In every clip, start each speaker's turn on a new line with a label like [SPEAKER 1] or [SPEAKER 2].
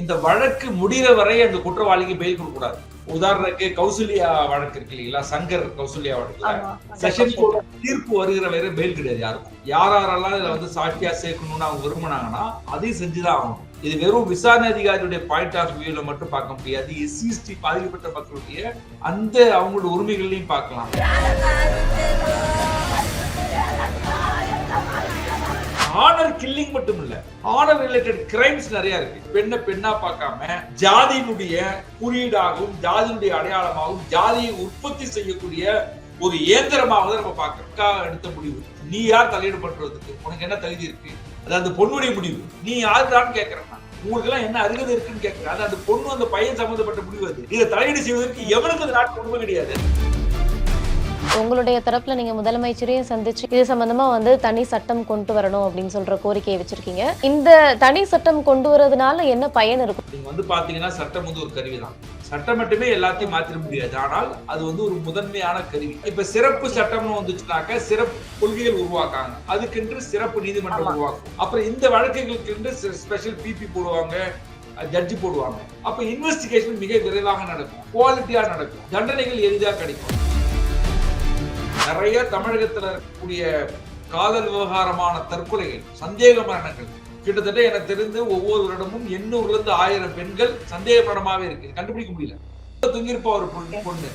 [SPEAKER 1] இந்த வழக்கு முடிகிற வரை அந்த குற்றவாளிக்கு பெயில் கொடுக்க கூடாது உதாரணத்துக்கு கௌசல்யா வழக்கு இருக்கு இல்லைங்களா? சங்கர் கௌசல்யா வழக்குல
[SPEAKER 2] ஆமா.
[SPEAKER 1] செஷன் தீர்ப்பு வருகிற வரை பெயில் கிடையாது யாருக்கும் யார் யாரெல்லாம் இதுல வந்து சாட்சியா சேர்க்கணும்னு அவங்க விரும்பினாங்கன்னா அதையும் செஞ்சுதான் ஆகணும். இது வெறும் விசாரணை அதிகாரியுடைய பாயிண்ட் ஆஃப் வியூல மட்டும் பார்க்க முடியாது. எஸ்சிஎஸ்டி பாதிக்கப்பட்ட மக்களுடைய அந்த அவங்களோட உரிமைகளையும் பார்க்கலாம். ஆனர் கில்லிங் மட்டும் இல்ல ஆனர் ரிலேட்டட் கிரைம்ஸ் நிறைய இருக்கு. பெண்ணை பெண்ணா பார்க்காம ஜாதியினுடைய குறியீடாகவும் ஜாதியினுடைய அடையாளமாகவும் ஜாதியை உற்பத்தி செய்யக்கூடிய ஒரு இயந்திரமாக தான் நம்ம பார்க்கிறோம் எடுத்த முடிவு. நீ யார் தலையீடு பண்றதுக்கு? உனக்கு என்ன தகுதி இருக்கு? அது அந்த பொண்ணுடைய முடிவு. நீ யாருடான்னு கேட்கறேன் உங்களுக்கு எல்லாம் என்ன அருகதை இருக்குன்னு கேட்கறேன். அது அந்த பொண்ணு அந்த பையன் சம்பந்தப்பட்ட முடிவு அது. இதை தலையீடு செய்வதற்கு எவனுக்கு அது நாட்டு உண்மை கிடையாது.
[SPEAKER 2] உங்களுடைய தரப்புல நீங்க முதலமைச்சரையும் சந்திச்சு இது சம்பந்தமா வந்து தனி சட்டம் கொண்டு வரணும் அப்படின்னு சொல்ற கோரிக்கையை வச்சிருக்கீங்க. இந்த தனி சட்டம் கொண்டு வரதுனால என்ன பயன் இருக்கும்
[SPEAKER 1] நீங்க வந்து பாத்தீங்கன்னா சட்டம் வந்து ஒரு கருவி தான். சட்டம் மட்டுமே எல்லாத்தையும் மாத்திர முடியாது. ஆனால் அது வந்து ஒரு முதன்மையான கருவி. இப்ப சிறப்பு சட்டம்னு வந்துச்சுனாக்க சிறப்பு கொள்கைகள் உருவாக்காங்க. அதுக்கென்று சிறப்பு நீதிமன்றம் உருவாக்கும். அப்புறம் இந்த வழக்குகளுக்கென்று ஸ்பெஷல் பிபி போடுவாங்க ஜட்ஜி போடுவாங்க. அப்ப இன்வெஸ்டிகேஷன் மிக விரைவாக நடக்கும். குவாலிட்டியா நடக்கும். தண்டனைகள் எளிதா கிடைக்கும். நிறைய தமிழகத்துல இருக்கக்கூடிய காதல் விவகாரமான தற்கொலைகள் சந்தேக மரணங்கள். கிட்டத்தட்ட எனக்கு தெரிந்து ஒவ்வொரு வருடமும் எண்ணூறுல இருந்து ஆயிரம் பெண்கள் சந்தேக மரணமாவே இருக்கு. கண்டுபிடிக்க முடியல. தொங்கிருப்பா ஒரு பொண்ணு பொண்ணு.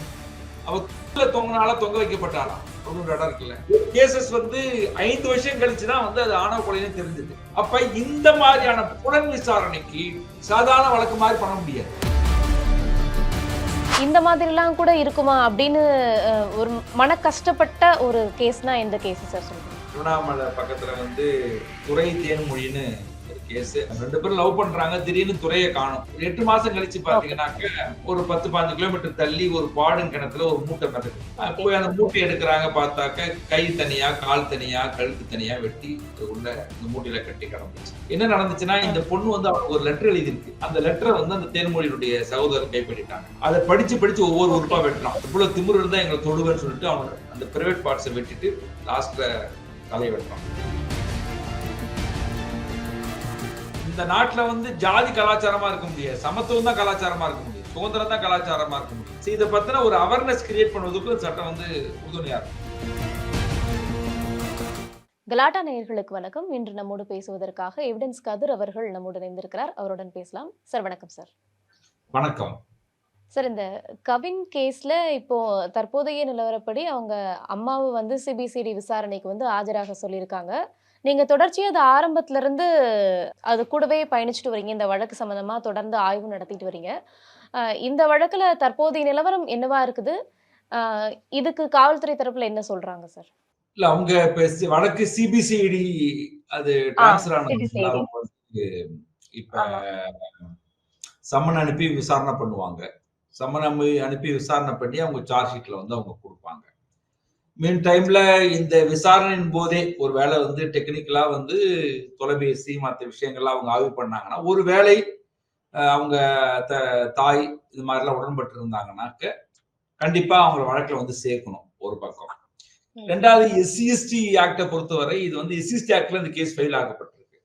[SPEAKER 1] அவ தூக்கில தொங்கினால தொங்க வைக்கப்பட்டாளா? ஒரு இடம் இருக்குல்ல. கேசஸ் வந்து ஐந்து வருஷம் கழிச்சு தான் வந்து அது ஆணவ கொலைன்னு தெரிஞ்சது. அப்ப இந்த மாதிரியான புலன் விசாரணைக்கு சாதாரண வழக்கு மாதிரி பண்ண முடியாது.
[SPEAKER 2] இந்த மாதிரிலாம் கூட இருக்குமா அப்படின்னு ஒரு மன கஷ்டப்பட்ட ஒரு கேஸ்னா எந்த கேஸ் சார் சொல்லுங்க
[SPEAKER 1] திருவண்ணாமலை பக்கத்துல வந்து துறை தேன்மொழின்னு கேஸ் ரெண்டு பேரும் லவ் பண்றாங்க. திடீர்னு துறையை காணும். எட்டு மாசம் கழிச்சு பாத்தீங்கன்னாக்க ஒரு பத்து பதினஞ்சு கிலோமீட்டர் தள்ளி ஒரு பாடும் கிணத்துல ஒரு மூட்டை மிதக்கு போய் அந்த மூட்டை எடுக்கிறாங்க பார்த்தாக்க கை தனியா கால் தனியா கழுத்து தனியா வெட்டி உள்ள இந்த மூட்டையில கட்டி கிடந்துச்சு. என்ன நடந்துச்சுன்னா இந்த பொண்ணு வந்து அவங்க ஒரு லெட்டர் எழுதியிருக்கு. அந்த லெட்டரை வந்து அந்த தேன்மொழியினுடைய சகோதரர் கைப்பற்றிட்டாங்க. அதை படிச்சு படிச்சு ஒவ்வொரு உறுப்பா வெட்டுறான். இவ்வளவு திமிரு இருந்தா எங்களை தொடுவேன்னு சொல்லிட்டு அவனோட அந்த பிரைவேட் பார்ட்ஸை வெட்டிட்டு லாஸ்ட்ல தலையை வெட்டுறான். இந்த நாட்டுல வந்து ஜாதி கலாச்சாரமா இருக்க முடியாது. சமத்துவம் தான் கலாச்சாரமா இருக்க முடியும். சுதந்திரம் தான் கலாச்சாரமா இருக்க முடியும். So இதை பத்தின ஒரு அவேர்னஸ் கிரியேட் பண்ணுவதற்கு இந்த சட்டம் வந்து உறுதுணையா இருக்கும்.
[SPEAKER 2] கலாட்டா நேயர்களுக்கு வணக்கம். இன்று நம்மோடு பேசுவதற்காக எவிடன்ஸ் கதிர் அவர்கள் நம்மோடு இணைந்திருக்கிறார். அவருடன் பேசலாம். சார் வணக்கம் சார்
[SPEAKER 1] வணக்கம்.
[SPEAKER 2] சார் இந்த கவின் கேஸ்ல இப்போ தற்போதைய நிலவரப்படி அவங்க அம்மாவை வந்து சிபிசிடி விசாரணைக்கு வந்து ஆஜராக சொல்லியிருக்காங்க. நீங்க தொடர்ச்சியா அது ஆரம்பத்துல இருந்து அது கூடவே பயணிச்சுட்டு வரீங்க. இந்த வழக்கு சம்பந்தமா தொடர்ந்து ஆய்வு நடத்திட்டு வரீங்க. இந்த வழக்குல தற்போதைய நிலவரம் என்னவா இருக்குது? இதுக்கு காவல்துறை தரப்புல என்ன சொல்றாங்க சார்?
[SPEAKER 1] இல்ல அவங்க இப்ப சி- வடக்கு சிபிசிஐடி அது டிரான்ஸ்ஃபர் ஆனது இப்ப. சம்மன் அனுப்பி விசாரணை பண்ணுவாங்க. சம்மன் அனுப்பி அனுப்பி விசாரணை பண்ணி அவங்க சார்ஜ் ஷீட்ல வந்து அவங்க கொடுப்பாங்க. மீன் டைம்ல இந்த விசாரணையின் போதே ஒரு வேளை வந்து டெக்னிக்கலா வந்து தொலைபேசி மற்ற விஷயங்கள்லாம் அவங்க ஆய்வு பண்ணாங்கன்னா ஒரு அஹ், அவங்க த- தாய் இது மாதிரிலாம் உடன்பட்டு இருந்தாங்கன்னாக்க கண்டிப்பா அவங்கள வழக்குல வந்து சேர்க்கணும் ஒரு பக்கம். ரெண்டாவது எஸ்சிஎஸ்டி ஆக்டை பொறுத்தவரை இது வந்து எஸ்சிஎஸ்டி ஆக்ட்ல இந்த கேஸ் ஃபைல் ஆகப்பட்டிருக்கு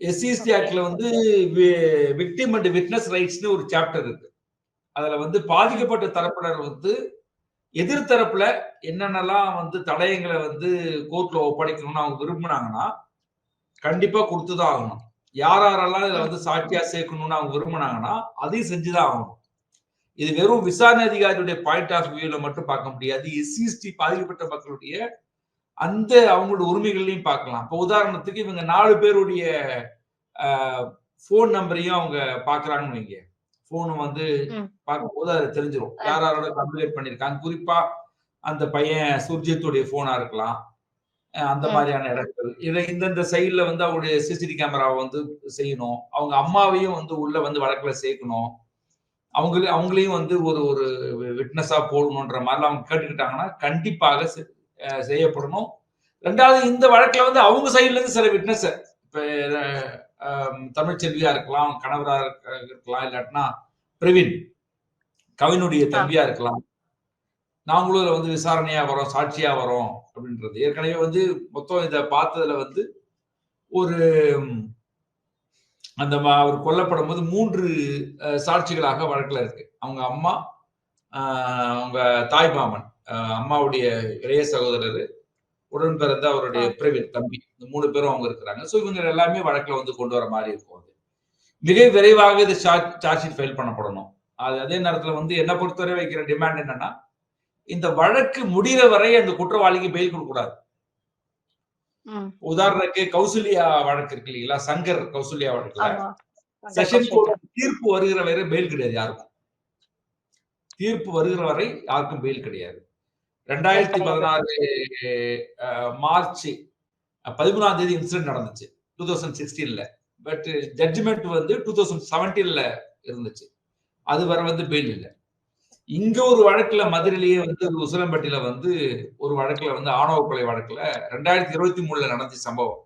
[SPEAKER 1] எஸ்சிஎஸ்டி. ஆக்ட்ல வந்து விக்டிம் அண்ட் விட்னஸ் ரைட்ஸ்னு ஒரு சாப்டர் இருக்கு அதுல வந்து பாதிக்கப்பட்ட தரப்பினர் வந்து எதிர்த்தரப்புல என்னென்னலாம் வந்து தடயங்களை வந்து கோர்ட்ல ஒப்படைக்கணும்னு அவங்க விரும்பினாங்கன்னா கண்டிப்பா கொடுத்துதான் ஆகணும் யார் யாரெல்லாம் இதுல வந்து சாட்சியா சேர்க்கணும்னு அவங்க விரும்பினாங்கன்னா அதையும் செஞ்சுதான் ஆகணும். இது வெறும் விசாரணை அதிகாரியுடைய பாயிண்ட் ஆஃப் வியூல மட்டும் பார்க்க முடியாது. எஸ்சிஎஸ்டி பாதிக்கப்பட்ட மக்களுடைய அந்த அவங்களோட உரிமைகளையும் பார்க்கலாம். இப்போ உதாரணத்துக்கு இவங்க நாலு பேருடைய ஃபோன் நம்பரையும் அவங்க பார்க்குறாங்கன்னு வைங்க. போன் வந்து. பார்க்கும்போது அது தெரிஞ்சிடும் யார் யாரோட கம்யூனிகேட் பண்ணிருக்காங்க குறிப்பா அந்த பையன் சுர்ஜித்துடைய போனா இருக்கலாம். அந்த. மாதிரியான இடங்கள். இதை இந்தந்த சைடுல வந்து அவருடைய சிசிடி கேமராவை வந்து செய்யணும். அவங்க அம்மாவையும் வந்து உள்ள வந்து வழக்குல சேர்க்கணும். அவங்க அவங்களையும் வந்து ஒரு ஒரு விட்னஸா போடணுன்ற மாதிரிலாம் அவங்க கேட்டுக்கிட்டாங்கன்னா கண்டிப்பாக செய்யப்படணும். ரெண்டாவது இந்த வழக்குல வந்து அவங்க சைடுல இருந்து சில விட்னஸ் இப்ப தமிழ்ச்செல்வியா இருக்கலாம் கணவரா இருக்க- இருக்கலாம் இல்லாட்டினா பிரவீன் கவினுடைய தம்பியா இருக்கலாம். நாங்களும் இதுல வந்து விசாரணையா வரோம் சாட்சியா வரோம் அப்படின்றது. ஏற்கனவே வந்து மொத்தம் இதை பார்த்ததுல வந்து ஒரு அந்த ம- அவர் கொல்லப்படும் போது மூன்று சாட்சிகளாக வழக்குல இருக்கு. அவங்க அம்மா ஆஹ், அவங்க தாய் மாமன் ஆஹ், அம்மாவுடைய இளைய சகோதரர் உடன் பிறந்த அவருடைய பிரவீன் தம்பி. இந்த மூணு பேரும் அவங்க இருக்கிறாங்க. ஸோ இவங்க எல்லாமே வழக்குல வந்து கொண்டு வர மாதிரி இருக்கும் அது. மிக விரைவாக இது சார்ஜ் ஷீட் ஃபைல் பண்ணப்படணும். அது அதே நேரத்துல வந்து என்ன பொறுத்தவரை வைக்கிற டிமாண்ட் என்னன்னா இந்த வழக்கு முடிகிற வரை அந்த குற்றவாளிக்கு பெயில் கொடுக்கக்கூடாது. உதாரணத்துக்கு கௌசல்யா வழக்கு இருக்கு இல்லைங்களா? சங்கர் கௌசல்யா வழக்குல. செஷன் கோர்ட் தீர்ப்பு வருகிற வரை பெயில் கிடையாது யாருக்கும். தீர்ப்பு வருகிற வரை யாருக்கும் பெயில் கிடையாது. ரெண்டாயிரத்தி பதினாறு மார்ச் பதிமூணாம் தேதி இன்சிடென்ட் நடந்துச்சு. டூ தௌசண்ட் சிக்ஸ்டீன்ல பட் ஜட்ஜ்மெண்ட் வந்து டூ தௌசண்ட் செவன்டீன்ல இருந்துச்சு. அது வரை வந்து பெயில் இல்லை. இங்க ஒரு வழக்குல மதுரையிலேயே வந்து உசிலம்பட்டியில வந்து ஒரு வழக்குல வந்து ஆணவ கொலை வழக்குல ரெண்டாயிரத்தி இருபத்தி மூணுல நடந்த சம்பவம்.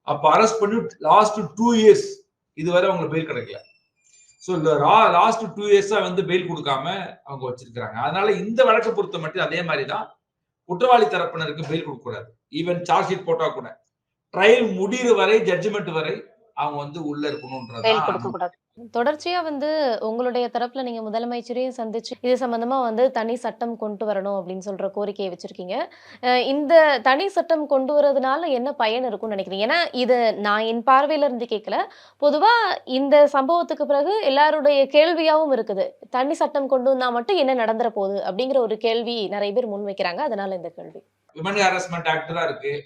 [SPEAKER 1] அப்ப அரெஸ்ட் பண்ணி லாஸ்ட் டூ இயர்ஸ் இதுவரை அவங்களுக்கு பெயில் கிடைக்கல. ஸோ லாஸ்ட் டூ இயர்ஸா வந்து பெயில் கொடுக்காம அவங்க வச்சிருக்காங்க அதனால இந்த வழக்கை பொறுத்த மட்டும் அதே மாதிரி தான் குற்றவாளி தரப்பினருக்கு பெயில் கொடுக்க கூடாது. ஈவன் சார்ஜ் ஷீட் போட்டா கூட. ட்ரையல் முடிகிற வரை ஜட்ஜ்மெண்ட் வரை அவங்க வந்து உள்ள
[SPEAKER 2] கூடாது. தொடர்ச்சியா வந்து உங்களுடைய தரப்புல நீங்க முதலமைச்சரையும் சந்திச்சு இது சம்பந்தமா வந்து தனி சட்டம் கொண்டு வரணும் அப்படின்னு சொல்ற கோரிக்கையை வச்சிருக்கீங்க. அஹ் இந்த தனி சட்டம் கொண்டு வரதுனால என்ன பயன் இருக்கும்னு நினைக்கிறீங்க? ஏன்னா இது நான் என் பார்வையில இருந்து கேட்கல பொதுவா இந்த சம்பவத்துக்கு பிறகு எல்லாருடைய கேள்வியாவும் இருக்குது. தனி சட்டம் கொண்டு வந்தா மட்டும் என்ன நடந்துற போகுது? அப்படிங்கிற ஒரு கேள்வி நிறைய பேர் முன்வைக்கிறாங்க அதனால இந்த கேள்வி.
[SPEAKER 1] விமன் ஹாரஸ்மெண்ட் ஆக்ட் தான் இருக்கு.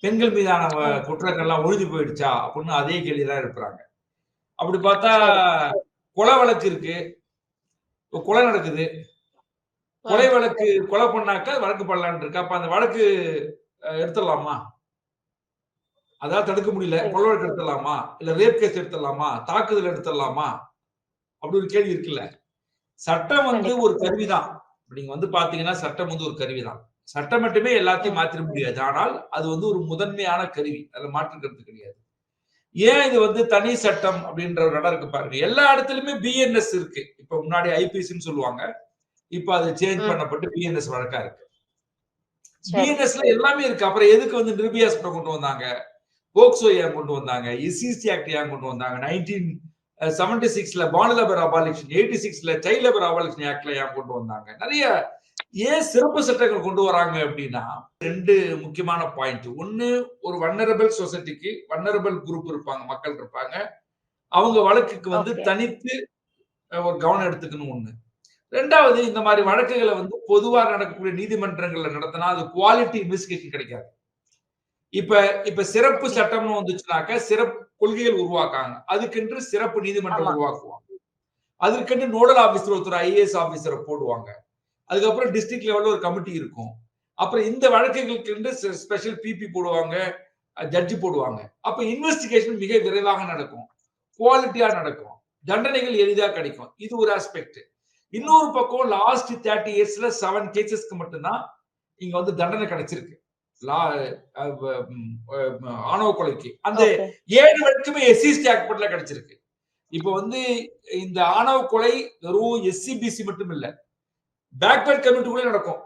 [SPEAKER 1] பெண்கள் மீதான குற்றங்கள்லாம் ஒழிஞ்சு போயிடுச்சா? அப்படின்னு அதே கேள்விதான் எழுப்புறாங்க. அப்படி பார்த்தா கொலை வழக்கு இருக்கு. கொலை நடக்குது. கொலை வழக்கு கொலை பண்ணாக்கா வழக்கு பண்ணலான்னு இருக்கு. அப்ப அந்த வழக்கு எடுத்துடலாமா? அதாவது தடுக்க முடியல. கொலை வழக்கு எடுத்துடலாமா? இல்ல ரேப் கேஸ் எடுத்துடலாமா? தாக்குதல் எடுத்துடலாமா? அப்படி ஒரு கேள்வி இருக்குல்ல. சட்டம் வந்து. ஒரு கருவிதான். நீங்க வந்து பாத்தீங்கன்னா சட்டம் வந்து ஒரு கருவிதான். சட்டம் மட்டுமே எல்லாத்தையும் மாத்திர முடியாது. ஆனால் அது வந்து ஒரு முதன்மையான கருவி. அதுல மாற்று கருத்து கிடையாது. ஏன் இது வந்து தனி சட்டம் அப்படின்ற ஒரு இடம் இருக்கு பாருங்க. எல்லா இடத்துலயுமே பிஎன்எஸ் இருக்கு. இப்ப முன்னாடி ஐபிசின்னு சொல்லுவாங்க. இப்ப அது சேஞ்ச். பண்ணப்பட்டு பிஎன்எஸ் வழக்கா இருக்கு. பிஎன்எஸ்ல எல்லாமே இருக்கு. அப்புறம் எதுக்கு வந்து நிர்பயா சட்டம் கொண்டு வந்தாங்க? போக்சோ ஏன் கொண்டு வந்தாங்க? எஸ்சிசி ஆக்ட் ஏன் கொண்டு வந்தாங்க? நைன்டீன் செவன்டி சிக்ஸ்ல பாண்ட் லேபர் அபாலிஷன் எயிட்டி சிக்ஸ்ல சைல்ட் லேபர் அபாலிஷன் ஆக்ட்ல ஏன் கொண்டு வந்தாங்க? நிறைய ஏன் சிறப்பு சட்டங்கள் கொண்டு வராங்க அப்படின்னா ரெண்டு முக்கியமான பாயிண்ட் ஒன்னு ஒரு வன்னரபிள் சொசைட்டிக்கு வன்னரபிள் குரூப் இருப்பாங்க மக்கள் இருப்பாங்க. அவங்க வழக்குக்கு வந்து. தனித்து ஒரு கவனம் எடுத்துக்கணும் ஒண்ணு. ரெண்டாவது இந்த மாதிரி வழக்குகளை வந்து பொதுவா நடக்கக்கூடிய நீதிமன்றங்கள்ல நடத்தினா அது குவாலிட்டி இன்வெஸ்டிகேஷன் கிடைக்காது. இப்ப இப்ப சிறப்பு சட்டம்னு வந்துச்சுனாக்க சிறப்பு கொள்கைகள் உருவாக்காங்க அதுக்கென்று சிறப்பு நீதிமன்றம். உருவாக்குவாங்க. அதுக்கென்று நோடல் ஆபீசர் ஒருத்தர் ஐஏஎஸ் ஆபீசரை போடுவாங்க. அதுக்கப்புறம் டிஸ்ட்ரிக்ட் லெவல்ல ஒரு கமிட்டி இருக்கும். அப்புறம் இந்த வழக்குகளுக்கு ஸ்பெஷல் பிபி போடுவாங்க ஜட்ஜி போடுவாங்க. அப்ப இன்வெஸ்டிகேஷன் மிக விரைவாக நடக்கும். குவாலிட்டியா நடக்கும். தண்டனைகள் எளிதா கிடைக்கும். இது ஒரு ஆஸ்பெக்ட் இன்னொரு பக்கம் லாஸ்ட் தேர்ட்டி இயர்ஸ்ல செவன் கேசஸ்க்கு மட்டும்தான் இங்க வந்து தண்டனை கிடைச்சிருக்கு. ஆணவ கொலைக்கு. அந்த. ஏழு வழக்குமே எஸ்சி ஸ்டாக்பட்ல கிடைச்சிருக்கு. இப்போ வந்து இந்த ஆணவ கொலை வெறும் எஸ்சிபிசி மட்டும் இல்ல பேக்வர்ட் கம்யூனிட்டி கூட நடக்கும்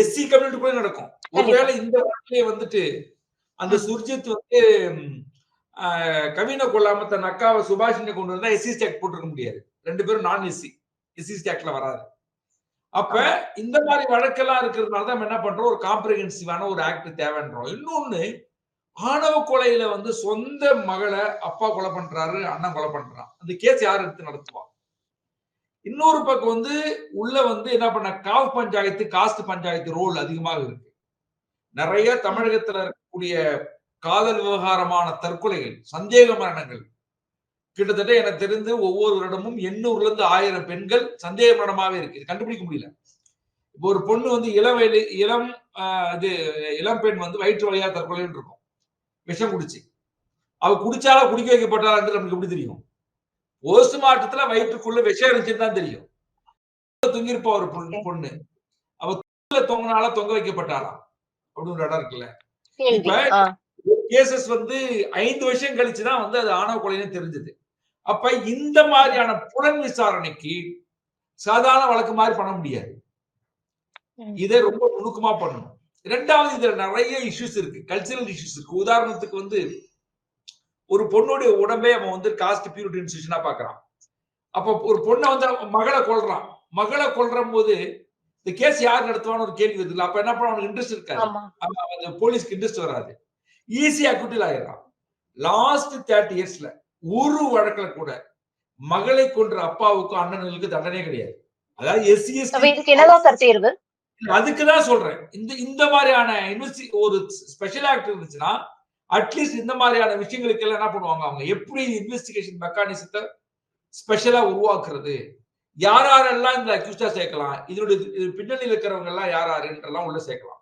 [SPEAKER 1] எஸ்சி கம்யூனிட்டி கூட நடக்கும். ஒருவேளை இந்த வழக்கிலே வந்துட்டு அந்த. சுர்ஜித் வந்து கவினை கொள்ளாம தன் அக்காவை சுபாஷினை கொண்டு வந்தா எஸ்சி ஸ்டாக் போட்டிருக்க முடியாது. ரெண்டு பேரும் நான் எஸ்சி. எஸ்சி ஸ்டாக்ல வராது அப்ப இந்த மாதிரி வழக்கெல்லாம் இருக்கிறதுனால தான் என்ன பண்றோம்? ஒரு காம்ப்ரிஹென்சிவான ஒரு ஆக்ட் தேவைன்றோம். இன்னொன்னு ஆணவ கொலையில வந்து சொந்த மகளை அப்பா கொலை பண்றாரு அண்ணன் கொலை பண்றான். அந்த கேஸ் யார் எடுத்து நடத்துவா? இன்னொரு பக்கம் வந்து உள்ள வந்து என்ன பண்ண காவ் பஞ்சாயத்து காஸ்ட் பஞ்சாயத்து ரோல் அதிகமாக இருக்கு. நிறைய தமிழகத்துல இருக்கக்கூடிய காதல் விவகாரமான தற்கொலைகள் சந்தேக மரணங்கள். கிட்டத்தட்ட எனக்கு தெரிந்து ஒவ்வொரு வருடமும் எண்ணூறுல இருந்து ஆயிரம் பெண்கள் சந்தேக மரணமாவே இருக்கு. கண்டுபிடிக்க முடியல. இப்போ ஒரு பொண்ணு வந்து இளம் வயது இளம் இது இளம் பெண் வந்து வயிற்று வழியா தற்கொலைன்னு இருக்கும். விஷம் குடிச்சு. அவ குடிச்சாலா குடிக்க வைக்கப்பட்டாலும் நமக்கு எப்படி தெரியும்? போஸ்ட்மார்ட்டத்துல வயிற்றுக்குள்ள விஷம் இருந்துச்சுன்னு தான் தெரியும் தொங்கிருப்பா ஒரு பொண்ணு பொண்ணு. அவ தூக்குல தொங்கினால தொங்க வைக்கப்பட்டாளா அப்படின்னு இடம் இருக்குல்ல. இப்ப கேசஸ் வந்து ஐந்து வருஷம் கழிச்சுதான் வந்து அது ஆணவ கொலைன்னு தெரிஞ்சது. அப்ப இந்த மாதிரியான புலன் விசாரணைக்கு சாதாரண வழக்கு மாதிரி பண்ண முடியாது. இதை ரொம்ப நுணுக்கமா பண்ணணும். ரெண்டாவது இதுல நிறைய இஷ்யூஸ் இருக்கு. கல்ச்சரல் இஷ்யூஸ் இருக்கு. உதாரணத்துக்கு வந்து ஒரு பொண்ணுடைய உடம்பே அவன் வந்து காஸ்ட் பியூரிட்டி இன்ஸ்டியூஷனா பாக்குறான் அப்ப ஒரு பொண்ணை வந்து மகளை கொல்றான். மகளை கொல்ற போது இந்த கேஸ் யார் நடத்துவான்னு ஒரு கேள்வி வருது அப்ப என்ன பண்ண அவனுக்கு இன்ட்ரெஸ்ட் இருக்காது. போலீஸ்க்கு இன்ட்ரெஸ்ட் வராது. ஈஸியா அக்யூட்டில் ஆயிடுறான். லாஸ்ட் தேர்ட்டி இயர்ஸ்ல ஒரு வழக்குல கூட மகளை கொன்ற அப்பாவுக்கும் அண்ணனுக்கு தண்டனை கிடையாது. அதாவது எஸ்சி
[SPEAKER 2] அப்ப இதுக்கு என்னதான் சார் தீர்வு?
[SPEAKER 1] அதுக்கு தான் சொல்றேன். இந்த இந்த மாதிரியான இன்வெஸ்டி ஒரு ஸ்பெஷல் ஆக்ட் இருந்துச்சுன்னா அட்லீஸ்ட் இந்த மாதிரியான விஷயங்களுக்கு எல்லாம் என்ன பண்ணுவாங்க அவங்க? எப்படி இன்வெஸ்டிகேஷன் மெக்கானிசத்தை ஸ்பெஷலா உருவாக்குறது? யார் யாரெல்லாம் இந்த அக்யூஸ்டா சேர்க்கலாம்? இதனுடைய இது பின்னணியில் இருக்கிறவங்க எல்லாம் யார் யாருன்றெல்லாம் உள்ள சேர்க்கலாம்.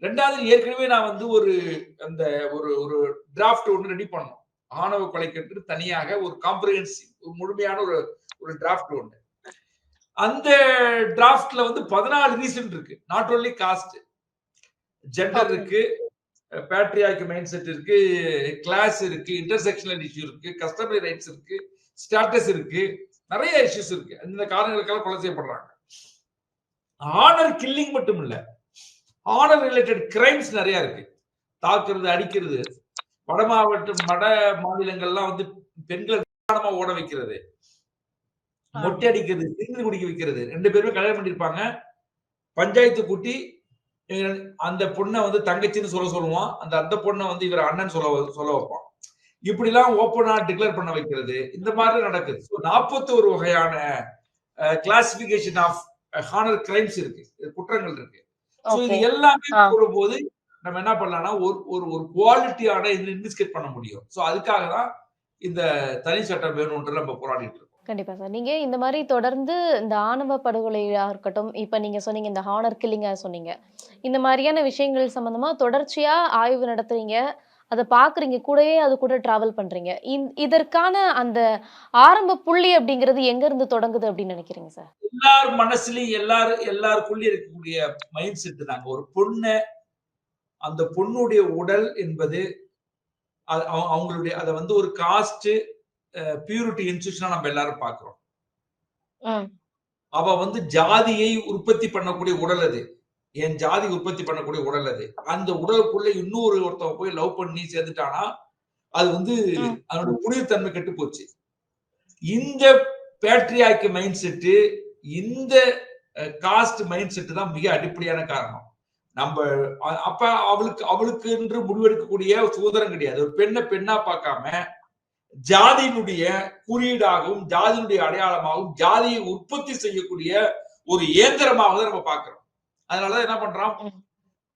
[SPEAKER 1] ரெண்டாவது ஏற்கனவே நான் வந்து ஒரு அந்த ஒரு ஒரு டிராஃப்ட் ஒன்று ரெடி பண்ணோம். ஆணவ கொலைக்கு தனியாக ஒரு காம்ப்ரிஹென்சிவ் ஒரு முழுமையான ஒரு ஒரு டிராஃப்ட் ஒன்று அந்த டிராஃப்ட்ல வந்து பதினாலு ரீசன் இருக்கு. Not only caste gender. இருக்கு. பேட்ரியாக்கு மைண்ட் செட் இருக்கு கிளாஸ் இருக்கு இன்டர்செக்ஷனல் இஷ்யூ இருக்கு கஸ்டமர் ரைட்ஸ் இருக்கு ஸ்டேட்டஸ் இருக்கு நிறைய இஷ்யூஸ் இருக்கு. இந்த காரணங்களுக்கெல்லாம் கொலை செய்யப்படுறாங்க. ஆனர் கில்லிங் மட்டும் இல்ல ஆனர் ரிலேட்டட் கிரைம்ஸ் நிறைய இருக்கு. தாக்குறது அடிக்கிறது வட மாவட்டம் வட மாநிலங்கள்லாம் வந்து பெண்களை ஓட வைக்கிறது மொட்டை அடிக்கிறது சிறுநீர் குடிக்க வைக்கிறது. ரெண்டு பேருமே கல்யாணம் பண்ணிருப்பாங்க பஞ்சாயத்து கூட்டி அந்த பொண்ணை வந்து தங்கச்சின்னு சொல்ல சொல்லுவான் அந்த அந்த பொண்ணை வந்து இவர் அண்ணன் சொல்ல சொல்ல வைப்பான் இப்படி எல்லாம் ஓப்பனா டிக்ளேர் பண்ண வைக்கிறது. இந்த மாதிரி நடக்குது. ஸோ நாற்பத்தி ஒரு வகையான கிளாசிபிகேஷன் ஆஃப் ஹானர் கிரைம்ஸ் இருக்கு. குற்றங்கள் இருக்கு. ஸோ இது எல்லாமே. போடும்போது நம்ம என்ன பண்ணலாம்னா ஒரு ஒரு ஒரு குவாலிட்டியான இது இன்வெஸ்டிகேட் பண்ண முடியும். ஸோ அதுக்காக தான் இந்த தனி சட்டம் வேணும்ன்ற நம்ம போராடிட்டு இருக்கோம்.
[SPEAKER 2] கண்டிப்பாக சார். நீங்கள் இந்த மாதிரி தொடர்ந்து இந்த ஆணவ படுகொலையாக இருக்கட்டும் இப்போ நீங்கள் சொன்னீங்க இந்த ஹானர் கில்லிங்காக சொன்னீங்க. இந்த மாதிரியான விஷயங்கள் சம்மந்தமாக தொடர்ச்சியாக ஆய்வு நடத்துறீங்க. அதை பார்க்குறீங்க கூடவே அது கூட ட்ராவல் பண்ணுறீங்க இந் இதற்கான அந்த ஆரம்ப புள்ளி அப்படிங்கிறது எங்கேருந்து தொடங்குது அப்படின்னு நினைக்கிறீங்க சார்?
[SPEAKER 1] எல்லார் மனசுலையும் எல்லாரும் எல்லாருக்குள்ளேயும் இருக்கக்கூடிய மைண்ட் செட் தாங்க. ஒரு பொண்ணு அந்த பொண்ணுடைய உடல் என்பது அது அவங்களுடைய அதை வந்து ஒரு காஸ்ட்டு பியூரிட்டி இன்ஸ்டியூஷனா நம்ம எல்லாரும் பாக்குறோம். அவ வந்து ஜாதியை உற்பத்தி பண்ணக்கூடிய உடல் அது. என் ஜாதி உற்பத்தி பண்ணக்கூடிய உடல் அது. அந்த உடலுக்குள்ள இன்னொரு ஒருத்தவங்க போய் லவ் பண்ணி சேர்ந்துட்டானா அது வந்து
[SPEAKER 2] ம்.
[SPEAKER 1] அதனுடைய புனிதத்தன்மை கெட்டு போச்சு இந்த பேட்ரியாக்கு மைண்ட் செட்டு இந்த காஸ்ட் மைண்ட் செட்டு தான் மிக அடிப்படையான காரணம். நம்ம அப்ப அவளுக்கு அவளுக்கு என்று முடிவெடுக்கக்கூடிய சுதந்திரம் கிடையாது. ஒரு பெண்ணை பெண்ணா பார்க்காம ஜாதியினுடைய குறியீடாகவும் ஜாதியினுடைய அடையாளமாகவும் ஜாதியை உற்பத்தி செய்யக்கூடிய ஒரு இயந்திரமாக தான் நம்ம பார்க்கிறோம். அதனால என்ன பண்றான்
[SPEAKER 2] ம்.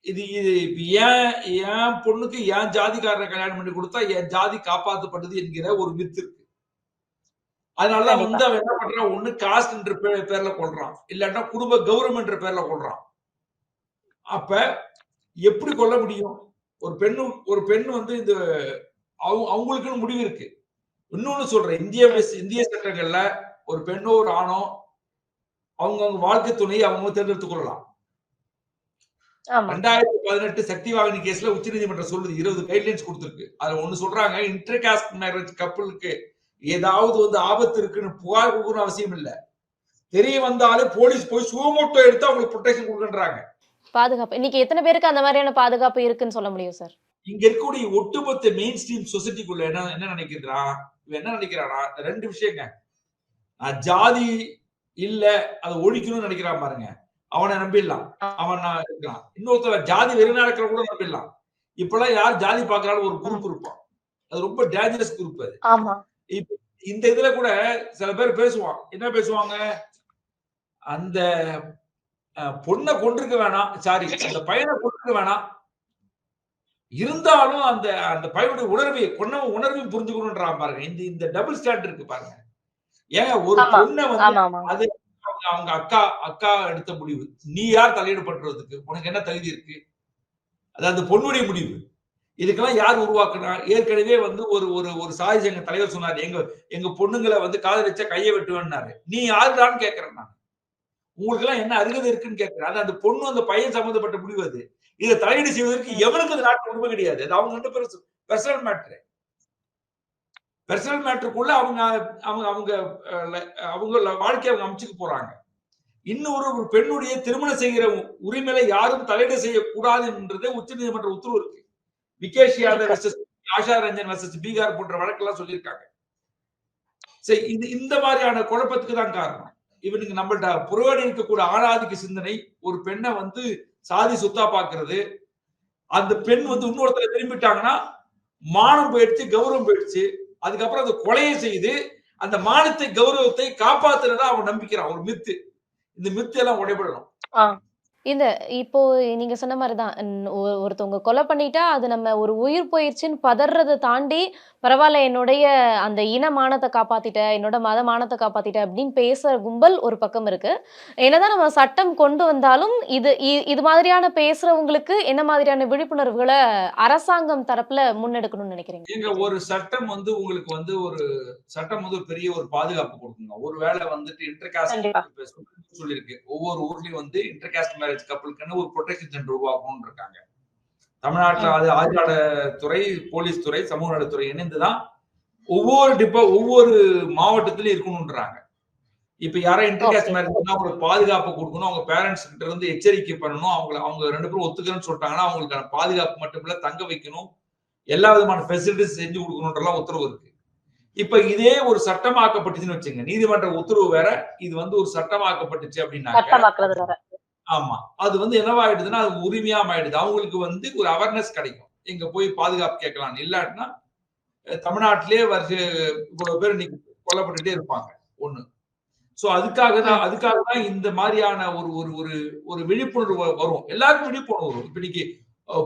[SPEAKER 1] இது இது ஏன் என் பொண்ணுக்கு என் ஜாதிக்காரரை கல்யாணம் பண்ணி கொடுத்தா என் ஜாதி காப்பாற்றப்படுது என்கிற ஒரு மித்து இருக்கு. அதனாலதான் வந்து அவன் என்ன பண்றான்? ஒண்ணு காஸ்ட் என்ற பேர்ல கொள்றான். இல்லாட்டா குடும்ப கௌரவம் என்ற பேர்ல கொள்றான். அப்ப எப்படி கொல்ல முடியும்? ஒரு பெண்ணு ஒரு பெண் வந்து இந்த அவங்க அவங்களுக்குன்னு முடிவு இருக்கு. இன்னொன்னு சொல்றேன். இந்திய இந்திய சட்டங்கள்ல ஒரு பெண்ணோ ஒரு ஆணோ அவங்கவங்க வாழ்க்கை துணையை அவங்க தேர்ந்தெடுத்துக் கொள்ளலாம். ரெண்டாயிரத்தி பதினெட்டு சக்தி வாகினி கேஸ்ல உச்சநீதிமன்றம் சொல்லுது. இருபது கைட்லைன்ஸ் கொடுத்திருக்கு. அதுல ஒண்ணு சொல்றாங்க இன்டர் காஸ்ட் மேரேஜ் கப்பலுக்கு ஏதாவது வந்து ஆபத்து இருக்குன்னு புகார் கொடுக்கணும் அவசியம் இல்ல. தெரிய வந்தாலே போலீஸ் போய் சுவமோட்டோ எடுத்து அவங்களுக்கு ப்ரொடெக்ஷன் கொடுக்குன்றாங்க
[SPEAKER 2] பாதுகாப்பு. இன்னைக்கு எத்தனை பேருக்கு அந்த மாதிரியான பாதுகாப்பு இருக்குன்னு சொல்ல முடியும் சார்?
[SPEAKER 1] இங்க இருக்கக்கூடிய ஒட்டுமொத்த மெயின் ஸ்ட்ரீம் சொசைட்டிக்குள்ள என்ன என்ன நினைக்கிறான் இவன் என்ன நினைக்கிறானா ரெண்டு விஷயங்க. நான் ஜாதி இல்ல அதை ஒழிக்கணும்னு நினைக்கிறான் பாருங்க. அவனை நம்பிடலாம். அவன் நான் இருக்கான். இன்னொருத்தர் ஜாதி வெறினா இருக்கிற கூட நம்பிடலாம். இப்பெல்லாம் யார் ஜாதி பாக்குறாலும் ஒரு குரூப் இருப்பான் அது ரொம்ப டேஞ்சரஸ் குரூப் அது. இந்த இதுல கூட சில பேர் பேசுவான். என்ன பேசுவாங்க? அந்த பொண்ணை கொண்டிருக்க வேணாம். சாரி அந்த பையனை கொண்டிருக்க வேணாம். இருந்தாலும் அந்த அந்த பையனுடைய உணர்வை கொன்ன உணர்வையும் புரிஞ்சுக்கணும்ன்றான் பாருங்க. இந்த இந்த டபுள் ஸ்டாண்ட் இருக்கு பாருங்க. ஏன் ஒரு. பொண்ணை வந்து
[SPEAKER 2] ஆமா
[SPEAKER 1] அவங்க அக்கா அக்கா எடுத்த முடிவு. நீ யார் தலையீடு பண்றதுக்கு உனக்கு என்ன தகுதி இருக்கு? அது அந்த பொண்ணுடைய முடிவு. இதுக்கெல்லாம் யார் உருவாக்குனா? ஏற்கனவே வந்து ஒரு ஒரு ஒரு சாதி சங்க தலைவர் சொன்னார் எங்க எங்க பொண்ணுங்களை வந்து காதலிச்சா கையை வெட்டுவேன்னாரு. நீ யாருடான்னு கேக்குறேன் நான். உங்களுக்கு எல்லாம் என்ன அருகதை இருக்குன்னு கேட்கிறேன் அது அந்த பொண்ணு அந்த பையன் சம்பந்தப்பட்ட முடிவு அது. இதை தலையீடு செய்வதற்கு எவனுக்கு அது நாட்டு உரிமை கிடையாது. அது அவங்க ரெண்டு பேரும் பர்சனல் மேட்ரு பர்சனல் மேட்ருக்குள்ள அவங்க அவங்க அவங்க அவங்க வாழ்க்கையை அவங்க அமைச்சுக்க போறாங்க. இன்னொரு ஒரு பெண்ணுடைய திருமணம் செய்கிற உரிமையில யாரும் தலையீடு செய்யக்கூடாது என்றது உச்ச நீதிமன்ற உத்தரவு இருக்கு. விகேஷ் யாதவ் ஆஷா ரஞ்சன் வர்சஸ் பீகார் போன்ற வழக்கெல்லாம் சொல்லியிருக்காங்க. சரி இது இந்த மாதிரியான குழப்பத்துக்கு தான் காரணம். இவனுக்கு நம்மள்ட்ட புறவாடி இருக்கக்கூடிய ஆணாதிக்க சிந்தனை ஒரு பெண்ணை வந்து சாதி சுத்தா பாக்குறது அந்த பெண் வந்து இன்னொருத்தர விரும்பிட்டாங்கன்னா மானம் போயிடுச்சு கௌரவம் போயிடுச்சு. அதுக்கப்புறம் அந்த கொலையை செய்து அந்த மானத்தை கௌரவத்தை காப்பாத்துறதா அவன் நம்பிக்கிறான். ஒரு மித்து. இந்த மித்து எல்லாம் உடைபடணும்.
[SPEAKER 2] இந்த இப்போ நீங்க சொன்ன மாதிரி தான் ஒருத்தவங்க கொலை பண்ணிட்டா அது நம்ம ஒரு உயிர் போயிடுச்சுன்னு பதறதை தாண்டி பரவாயில்ல என்னுடைய அந்த இன மானத்தை காப்பாத்திட்ட என்னோட மத மானத்தை காப்பாத்திட்ட அப்படின்னு பேசுற கும்பல் ஒரு பக்கம் இருக்கு. என்னதான் நம்ம சட்டம் கொண்டு வந்தாலும் இது இ- இது மாதிரியான பேசுறவங்களுக்கு என்ன மாதிரியான விழிப்புணர்வுகளை அரசாங்கம் தரப்புல முன்னெடுக்கணும்னு நினைக்கிறீங்க?
[SPEAKER 1] எங்க ஒரு சட்டம் வந்து உங்களுக்கு வந்து ஒரு சட்டம் வந்து ஒரு பெரிய ஒரு பாதுகாப்பு கொடுக்குங்க ஒருவேளை வந்துட்டு
[SPEAKER 3] கண்டிப்பா.
[SPEAKER 1] இன்டர்காஸ்ட் சொல்லியிருக்கு. ஒவ்வொரு ஊர்லயும் வந்து இன்டர்காஸ்ட் மேரேஜ் கப்பலுக்குன்னு ஒரு ப்ரொடெக்ஷன் சென்டர் உருவாக்கணும்னு இருக்காங்க. தமிழ்நாட்டுல அது ஆதிநாட துறை போலீஸ் துறை சமூக நலத்துறை இணைந்துதான் ஒவ்வொரு டிப்போ ஒவ்வொரு மாவட்டத்திலயும் இருக்கணும்ன்றாங்க. இப்ப யாரோ இன்டர்காஸ்ட் மேரேஜ் அவங்களுக்கு பாதுகாப்பு கொடுக்கணும். அவங்க பேரண்ட்ஸ் கிட்ட இருந்து எச்சரிக்கை பண்ணணும். அவங்க அவங்க ரெண்டு பேரும் ஒத்துக்கிறேன்னு சொல்லிட்டாங்கன்னா அவங்களுக்கான பாதுகாப்பு மட்டும் இல்ல தங்க வைக்கணும். எல்லா விதமான ஃபெசிலிட்டிஸ் செஞ்சு கொடுக்கணுன்றலாம் உத்தரவு இருக்கு. இப்ப இதே ஒரு சட்டமாக்கப்பட்டுச்சுன்னு வச்சுங்க நீதிமன்ற உத்தரவு வேற இது வந்து ஒரு சட்டமாக்கப்பட்டுச்சு
[SPEAKER 3] வேற.
[SPEAKER 1] ஆமா. அது வந்து என்னவாயிடுதுன்னா அது உரிமையா ஆயிடுது அவங்களுக்கு வந்து ஒரு அவேர்னஸ் கிடைக்கும். எங்க போய் பாதுகாப்பு கேட்கலாம் இல்லாட்டினா அஹ், தமிழ்நாட்டிலேயே வருஷ இவ்வளவு பேர் இன்னைக்கு கொல்லப்பட்டுட்டே இருப்பாங்க. ஒண்ணு. சோ அதுக்காக தான் அதுக்காக தான் இந்த மாதிரியான ஒரு ஒரு ஒரு ஒரு விழிப்புணர்வு வரும். எல்லாருக்கும் விழிப்புணர்வு வரும். இப்ப இன்னைக்கு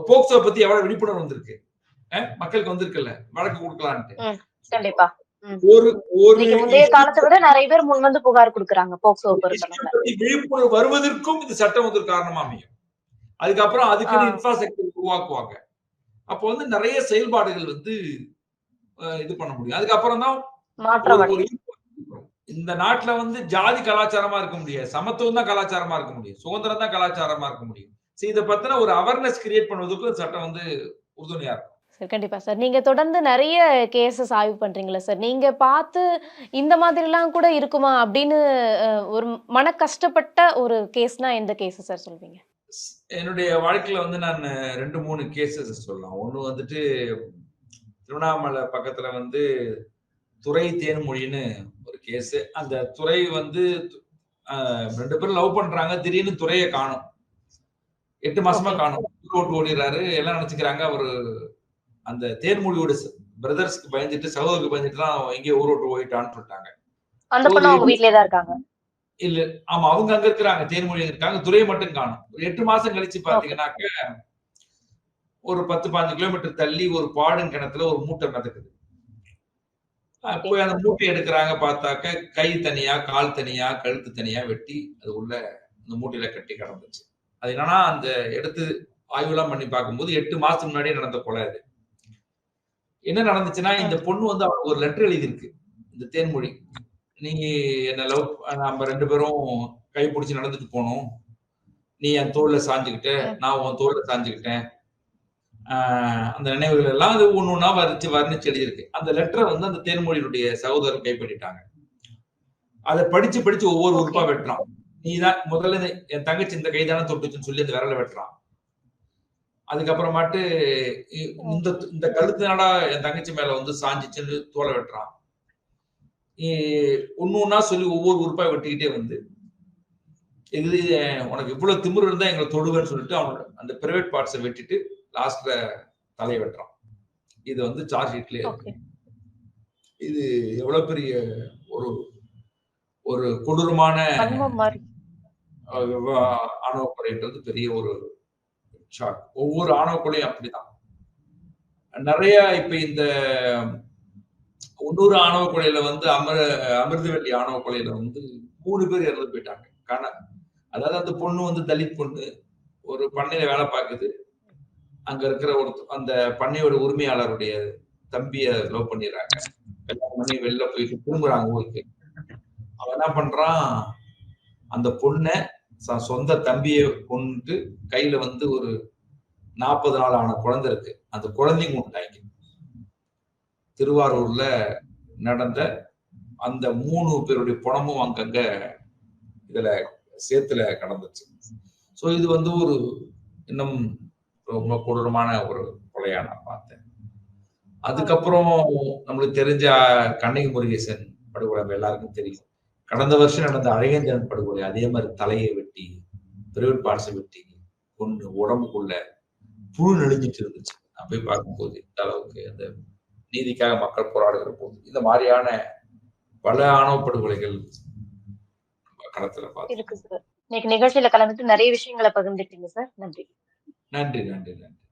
[SPEAKER 1] போக்சோ பத்தி எவ்வளவு விழிப்புணர்வு வந்திருக்கு? மக்களுக்கு வந்திருக்குல்ல. வழக்கு கொடுக்கலான்ட்டு. ஒரு ஒரு
[SPEAKER 3] முந்தைய காலத்தை விட நிறைய பேர் முன் வந்து புகார் கொடுக்கறாங்க போக்சோ
[SPEAKER 1] விழிப்புணர்வு வருவதற்கும் இந்த சட்டம் வந்து காரணமா அமையும். அதுக்கப்புறம் அதுக்குன்னு
[SPEAKER 3] ஆ.
[SPEAKER 1] இன்ஃப்ராஸ்ட்ரக்சர் உருவாக்குவாங்க. அப்போ வந்து நிறைய செயல்பாடுகள் வந்து இது பண்ண முடியும். அதுக்கப்புறம் தான் இந்த நாட்டுல வந்து ஜாதி கலாச்சாரமா இருக்க முடியாது. சமத்துவம் தான் கலாச்சாரமா இருக்க முடியும். சுதந்திரம் தான் கலாச்சாரமா இருக்க முடியும். சரி இதை பத்தின ஒரு அவேர்னஸ் கிரியேட் பண்ணுவதற்கு சட்டம் வந்து உறுதுணையா இருக்கும்.
[SPEAKER 2] சார் கண்டிப்பா சார். நீங்க தொடர்ந்து நிறைய கேசஸ் ஆய்வு பண்றீங்களா சார். நீங்க பார்த்து இந்த மாதிரிலாம் கூட இருக்குமா அப்படின்னு ஒரு மன கஷ்டப்பட்ட ஒரு கேஸ்னா எந்த கேஸ் சார் சொல்வீங்க?
[SPEAKER 1] என்னுடைய வாழ்க்கையில வந்து நான் ரெண்டு மூணு கேசஸ் சொல்லலாம். ஒண்ணு வந்துட்டு திருவண்ணாமலை பக்கத்துல வந்து துறை தேன்மொழின்னு ஒரு கேஸ் அந்த துறை வந்து ரெண்டு பேரும் லவ் பண்றாங்க. திடீர்னு துறையை காணும். எட்டு மாசமா. காணும். ஓட்டு ஓடிறாரு எல்லாம் நினைச்சுக்கிறாங்க. அவரு அந்த தேன்மொழியோட பிரதர்ஸ்க்கு பயந்துட்டு சகோதரருக்கு பயந்துட்டு தான் எங்கேயோ சொல்லிட்டாங்க.
[SPEAKER 3] அவங்க வீட்லயே தான் இருக்காங்க.
[SPEAKER 1] இல்ல ஆமா அவங்க அங்க இருக்கிறாங்க தேன்மொழி இருக்காங்க துறையை மட்டும் காணும். ஒரு எட்டு மாசம் கழிச்சு பாத்தீங்கன்னாக்க ஒரு பத்து பாஞ்சு கிலோமீட்டர் தள்ளி ஒரு பாடும் கிணத்துல ஒரு மூட்டை மிதக்குது. போய் அந்த மூட்டை எடுக்கிறாங்க பார்த்தாக்க கை தனியா கால் தனியா கழுத்து தனியா வெட்டி அது உள்ள அந்த மூட்டையில கட்டி கிடந்துச்சு அது என்னன்னா அந்த எடுத்து ஆய்வுலாம் பண்ணி பார்க்கும்போது எட்டு மாசத்துக்கு முன்னாடியே நடந்த கொலை அது. என்ன நடந்துச்சுன்னா இந்த பொண்ணு வந்து அவளுக்கு ஒரு லெட்டர் எழுதியிருக்கு. இந்த தேன்மொழி. நீ என்ன லவ் நம்ம ரெண்டு பேரும் கை பிடிச்சி நடந்துட்டு போனோம். நீ என் தோல்ல சாஞ்சுக்கிட்ட நான் உன் தோல்ல சாஞ்சுக்கிட்டேன். அந்த நினைவுகள் எல்லாம் அது ஒண்ணு ஒண்ணா வர்ணிச்சு வர்ணிச்சு எழுதியிருக்கு. அந்த லெட்டரை வந்து அந்த தேன்மொழியினுடைய சகோதரர் கைப்பற்றிட்டாங்க. அதை படிச்சு படிச்சு ஒவ்வொரு. உறுப்பா வெட்டுறான். நீதான் முதல்ல இந்த- என் தங்கச்சி இந்த கைதான தொட்டுச்சுன்னு சொல்லி அந்த விரல வெட்டுறான். அதுக்கப்புறமாட்டு இந்த இந்த கழுத்துனாடா என் தங்கச்சி மேல வந்து சாஞ்சிச்சுன்னு தோலை வெட்டுறான். ஒண்ணா சொல்லி ஒவ்வொரு உறுப்பா வெட்டிக்கிட்டே வந்து இது உனக்கு இவ்வளவு திமிரு இருந்தா எங்களை தொடுவேன்னு சொல்லிட்டு அவனோட அந்த பிரைவேட் பார்ட்ஸை வெட்டிட்டு லாஸ்ட்ல தலையை வெட்டுறான். இது வந்து சார்ஜ் ஷீட்லயே இது எவ்வளவு பெரிய ஒரு ஒரு கொடூரமான கொலைன்றது பெரிய ஒரு ஷாக் ஒவ்வொரு ஆணவக்குள்ளையும் அப்படிதான். நிறைய இப்ப இந்த இன்னொரு ஆணவ கொலையில வந்து அமர அமிர்தவெள்ளி ஆணவ கொலையில வந்து மூணு பேர் இறந்து போயிட்டாங்க. காண அதாவது அந்த பொண்ணு வந்து தலித் பொண்ணு. ஒரு பண்ணையில வேலை பார்க்குது. அங்க இருக்கிற ஒரு அந்த பண்ணையோட உரிமையாளருடைய தம்பிய லவ் பண்ணிடுறாங்க. கல்யாணம் பண்ணி வெளில போயிட்டு திரும்புறாங்க ஊருக்கு. அவன் என்ன பண்றான்? அந்த பொண்ணை சொந்த தம்பியை கொண்டு கையில வந்து ஒரு நாற்பது நாள் ஆன குழந்தை இருக்கு. அந்த குழந்தைங்க உண்டாங்க திருவாரூர்ல நடந்த அந்த மூணு பேருடைய பணமும் அங்கங்க இதுல சேத்துல கடந்துச்சு. ஸோ இது வந்து ஒரு இன்னும் ரொம்ப கொடூரமான ஒரு கொலையா நான் பார்த்தேன். அதுக்கப்புறம் நம்மளுக்கு தெரிஞ்ச கண்ணகி முருகேசன் படுகொலை எல்லாருக்கும் தெரியும். கடந்த வருஷம் நடந்த அழகேந்திரன் படுகொலை அதே மாதிரி தலையை பிரைவேட் பார்ட்ஸை வெட்டி கொண்டு உடம்புக்குள்ள புழு நெளிஞ்சிட்டு இருந்துச்சு. நான் போய் பார்க்கும்போது இந்த அளவுக்கு அந்த நீதிக்காக மக்கள் போராடுகிற போது இந்த மாதிரியான பல ஆணவ படுகொலைகள் களத்துல பார்த்தோம்
[SPEAKER 3] இருக்கு சார். இன்னைக்கு நிகழ்ச்சியில கலந்துட்டு நிறைய விஷயங்களை பகிர்ந்துட்டீங்க சார். நன்றி.
[SPEAKER 1] நன்றி நன்றி நன்றி.